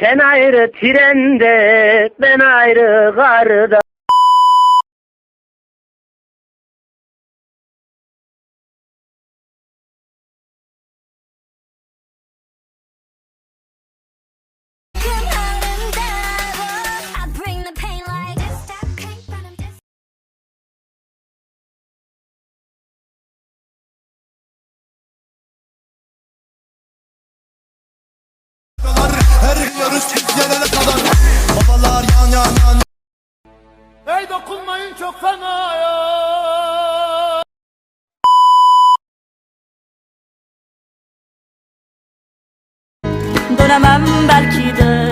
Sen ayrı trende, ben ayrı garda. Çok fena ya. Dönemem belki de